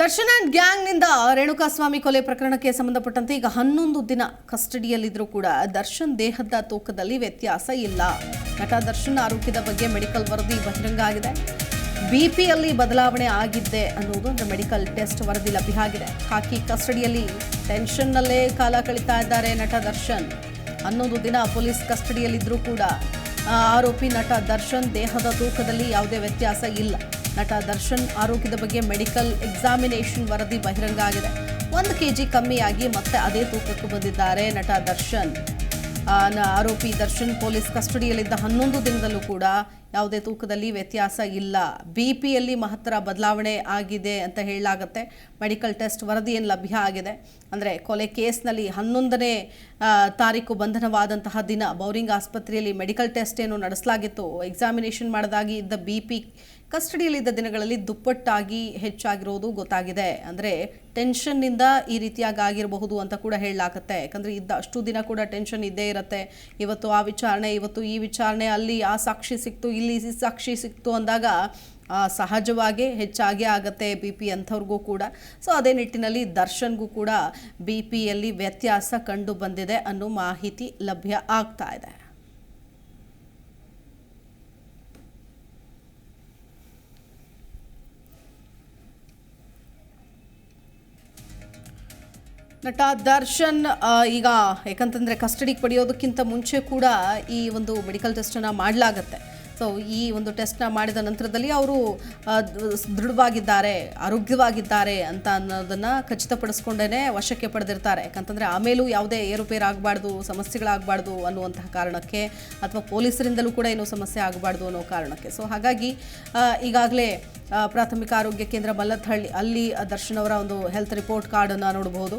Darshan and ಗ್ಯಾಂಗ್ನಿಂದ Renukaswamy ಕೊಲೆ ಪ್ರಕರಣಕ್ಕೆ ಸಂಬಂಧಪಟ್ಟಂತೆ ಈಗ ಹನ್ನೊಂದು ದಿನ ಕಸ್ಟಡಿಯಲ್ಲಿದ್ದರೂ ಕೂಡ ದರ್ಶನ್ ದೇಹದ ತೂಕದಲ್ಲಿ ವ್ಯತ್ಯಾಸ ಇಲ್ಲ. ನಟ ದರ್ಶನ್ ಆರೋಗ್ಯದ ಬಗ್ಗೆ ಮೆಡಿಕಲ್ ವರದಿ ಬಹಿರಂಗ ಆಗಿದೆ. ಬಿಪಿಯಲ್ಲಿ ಬದಲಾವಣೆ ಆಗಿದ್ದೆ ಅನ್ನೋದು ಅಂದ್ರೆ ಮೆಡಿಕಲ್ ಟೆಸ್ಟ್ ವರದಿ ಲಭ್ಯ ಆಗಿದೆ. ಹಾಕಿ ಕಸ್ಟಡಿಯಲ್ಲಿ ಟೆನ್ಷನ್ನಲ್ಲೇ ಕಾಲ ಕಳೀತಾ ಇದ್ದಾರೆ ನಟ ದರ್ಶನ್. ಹನ್ನೊಂದು ದಿನ ಪೊಲೀಸ್ ಕಸ್ಟಡಿಯಲ್ಲಿದ್ದರೂ ಕೂಡ ಆರೋಪಿ ನಟ ದರ್ಶನ್ ದೇಹದ ತೂಕದಲ್ಲಿ ಯಾವುದೇ ವ್ಯತ್ಯಾಸ ಇಲ್ಲ. ನಟ ದರ್ಶನ್ ಆರೋಗ್ಯದ ಬಗ್ಗೆ ಮೆಡಿಕಲ್ ಎಕ್ಸಾಮಿನೇಷನ್ ವರದಿ ಬಹಿರಂಗ ಆಗಿದೆ. ಒಂದು ಕೆಜಿ ಕಮ್ಮಿಯಾಗಿ ಮತ್ತೆ ಅದೇ ತೂಕಕ್ಕೆ ಬಂದಿದ್ದಾರೆ ನಟ ದರ್ಶನ್. ಆರೋಪಿ ದರ್ಶನ್ ಪೊಲೀಸ್ ಕಸ್ಟಡಿಯಲ್ಲಿದ್ದ ಹನ್ನೊಂದು ದಿನದಲ್ಲೂ ಕೂಡ ಯಾವುದೇ ತೂಕದಲ್ಲಿ ವ್ಯತ್ಯಾಸ ಇಲ್ಲ. ಬಿ ಪಿಯಲ್ಲಿ ಮಹತ್ತರ ಬದಲಾವಣೆ ಆಗಿದೆ ಅಂತ ಹೇಳಲಾಗುತ್ತೆ. ಮೆಡಿಕಲ್ ಟೆಸ್ಟ್ ವರದಿ ಏನು ಲಭ್ಯ ಆಗಿದೆ. ಅಂದರೆ ಕೊಲೆ ಕೇಸ್ನಲ್ಲಿ ಹನ್ನೊಂದನೇ ತಾರೀಕು ಬಂಧನವಾದಂತಹ ದಿನ ಬೌರಿಂಗ್ ಆಸ್ಪತ್ರೆಯಲ್ಲಿ ಮೆಡಿಕಲ್ ಟೆಸ್ಟ್ ಏನು ನಡೆಸಲಾಗಿತ್ತು? ಎಕ್ಸಾಮಿನೇಷನ್ ಮಾಡಿದಾಗಿ ಇದ್ದ ಬಿ ಪಿ ಕಸ್ಟಡಿಯಲ್ಲಿದ್ದ ದಿನಗಳಲ್ಲಿ ದುಪ್ಪಟ್ಟಾಗಿ ಹೆಚ್ಚಾಗಿರೋದು ಗೊತ್ತಾಗಿದೆ. ಅಂದರೆ ಟೆನ್ಷನ್ನಿಂದ ಈ ರೀತಿಯಾಗಿ ಆಗಿರಬಹುದು ಅಂತ ಕೂಡ ಹೇಳಲಾಗುತ್ತೆ. ಯಾಕಂದರೆ ಇದ್ದ ಅಷ್ಟು ದಿನ ಕೂಡ ಟೆನ್ಷನ್ ಇದ್ದೇ ಇರುತ್ತೆ. ಇವತ್ತು ಆ ವಿಚಾರಣೆ, ಇವತ್ತು ಈ ವಿಚಾರಣೆ, ಅಲ್ಲಿ ಆ ಸಾಕ್ಷಿ ಸಿಕ್ತು, ಇಲ್ಲಿ ಸಾಕ್ಷಿ ಸಿಕ್ತು ಅಂದಾಗ ಸಹಜವಾಗಿ ಹೆಚ್ಚಾಗೇ ಆಗುತ್ತೆ ಬಿ ಪಿ ಅಂಥವ್ರಿಗೂ ಕೂಡ. ಸೊ ಅದೇ ನಿಟ್ಟಿನಲ್ಲಿ ದರ್ಶನ್ಗೂ ಕೂಡ ಬಿ ಪಿಯಲ್ಲಿ ವ್ಯತ್ಯಾಸ ಕಂಡು ಬಂದಿದೆ ಅನ್ನೋ ಮಾಹಿತಿ ಲಭ್ಯ ಆಗ್ತಾ ಇದೆ. ನಟ ದರ್ಶನ್ ಈಗ ಯಾಕಂತಂದ್ರೆ ಕಸ್ಟಡಿಗೆ ಪಡೆಯೋದಕ್ಕಿಂತ ಮುಂಚೆ ಕೂಡ ಈ ಒಂದು ಮೆಡಿಕಲ್ ಟೆಸ್ಟನ್ನು ಮಾಡಲಾಗತ್ತೆ. ಸೊ ಈ ಒಂದು ಟೆಸ್ಟ್ನ ಮಾಡಿದ ನಂತರದಲ್ಲಿ ಅವರು ದೃಢವಾಗಿದ್ದಾರೆ, ಆರೋಗ್ಯವಾಗಿದ್ದಾರೆ ಅಂತ ಅನ್ನೋದನ್ನು ಖಚಿತಪಡಿಸ್ಕೊಂಡೇ ವಶಕ್ಕೆ ಪಡೆದಿರ್ತಾರೆ. ಯಾಕಂತಂದರೆ ಆಮೇಲೂ ಯಾವುದೇ ಏರುಪೇರು ಆಗಬಾರ್ದು ಸಮಸ್ಯೆಗಳಾಗಬಾರ್ದು ಅನ್ನುವಂತಹ ಕಾರಣಕ್ಕೆ ಅಥವಾ ಪೊಲೀಸರಿಂದಲೂ ಕೂಡ ಏನೂ ಸಮಸ್ಯೆ ಆಗಬಾರ್ದು ಅನ್ನೋ ಕಾರಣಕ್ಕೆ. ಸೊ ಹಾಗಾಗಿ ಈಗಾಗಲೇ ಪ್ರಾಥಮಿಕ ಆರೋಗ್ಯ ಕೇಂದ್ರ ಮಲ್ಲತ್ತಹಳ್ಳಿ ಅಲ್ಲಿ ದರ್ಶನ್ ಅವರ ಒಂದು ಹೆಲ್ತ್ ರಿಪೋರ್ಟ್ ಕಾರ್ಡನ್ನು ನೋಡಬಹುದು.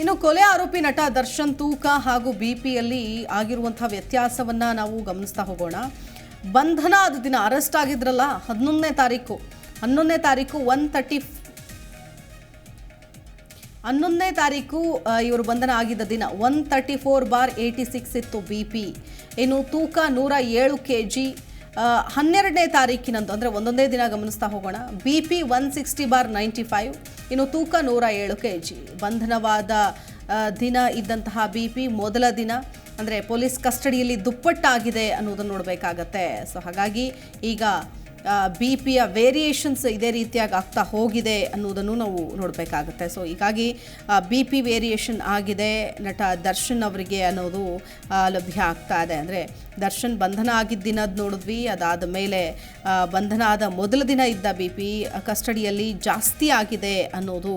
ಇನ್ನು ಕೊಲೆ ಆರೋಪಿ ನಟ ದರ್ಶನ್ ತೂಕ ಹಾಗೂ ಬಿ ಪಿಯಲ್ಲಿ ಆಗಿರುವಂತಹ ವ್ಯತ್ಯಾಸವನ್ನ ನಾವು ಗಮನಿಸ್ತಾ ಹೋಗೋಣ. ಬಂಧನ ಅದು ದಿನ ಅರೆಸ್ಟ್ ಆಗಿದ್ರಲ್ಲ, ಹನ್ನೊಂದನೇ ತಾರೀಕು. ಹನ್ನೊಂದನೇ ತಾರೀಕು ಒನ್ ತರ್ಟಿ ಹನ್ನೊಂದನೇ ತಾರೀಕು ಇವರು ಬಂಧನ ಆಗಿದ್ದ ದಿನ one thirty four bar eighty six ಇತ್ತು ಬಿ ಪಿ ಇನ್ನು ತೂಕ ನೂರ ಏಳು ಕೆ ಜಿ ಹನ್ನೆರಡನೇ ತಾರೀಕಿನಂದು ಅಂದರೆ ಒಂದೊಂದೇ ದಿನ ಗಮನಿಸ್ತಾ ಹೋಗೋಣ. B P one sixty bar ninety five ಇನ್ನು ತೂಕ ನೂರ ಏಳು ಕೆ ಜಿ ಬಂಧನವಾದ ದಿನ ಇದ್ದಂತಹ ಬಿ ಪಿ ಮೊದಲ ದಿನ, ಅಂದರೆ ಪೊಲೀಸ್ ಕಸ್ಟಡಿಯಲ್ಲಿ ದುಪ್ಪಟ್ಟಾಗಿದೆ ಅನ್ನೋದನ್ನು ನೋಡಬೇಕಾಗತ್ತೆ. ಸೊ ಹಾಗಾಗಿ ಈಗ ಬಿ ಪಿಯ ವೇರಿಯೇಷನ್ಸ್ ಇದೇ ರೀತಿಯಾಗಿ ಆಗ್ತಾ ಹೋಗಿದೆ ಅನ್ನೋದನ್ನು ನಾವು ನೋಡಬೇಕಾಗುತ್ತೆ. ಸೊ ಹೀಗಾಗಿ ಬಿ ಪಿ ವೇರಿಯೇಷನ್ ಆಗಿದೆ, ನಟ ದರ್ಶನ್ ಅವರಿಗೆ ಅನ್ನೋದು ಲಭ್ಯ ಆಗ್ತಾ ಇದೆ. ಅಂದರೆ, ದರ್ಶನ್ ಬಂಧನ ಆಗಿದ್ದ ದಿನದ ನೋಡಿದ್ವಿ. ಅದಾದ ಮೇಲೆ ಬಂಧನ ಆದ ಮೊದಲ ದಿನ ಇದ್ದ ಬಿ ಪಿ ಕಸ್ಟಡಿಯಲ್ಲಿ ಜಾಸ್ತಿ ಆಗಿದೆ ಅನ್ನೋದು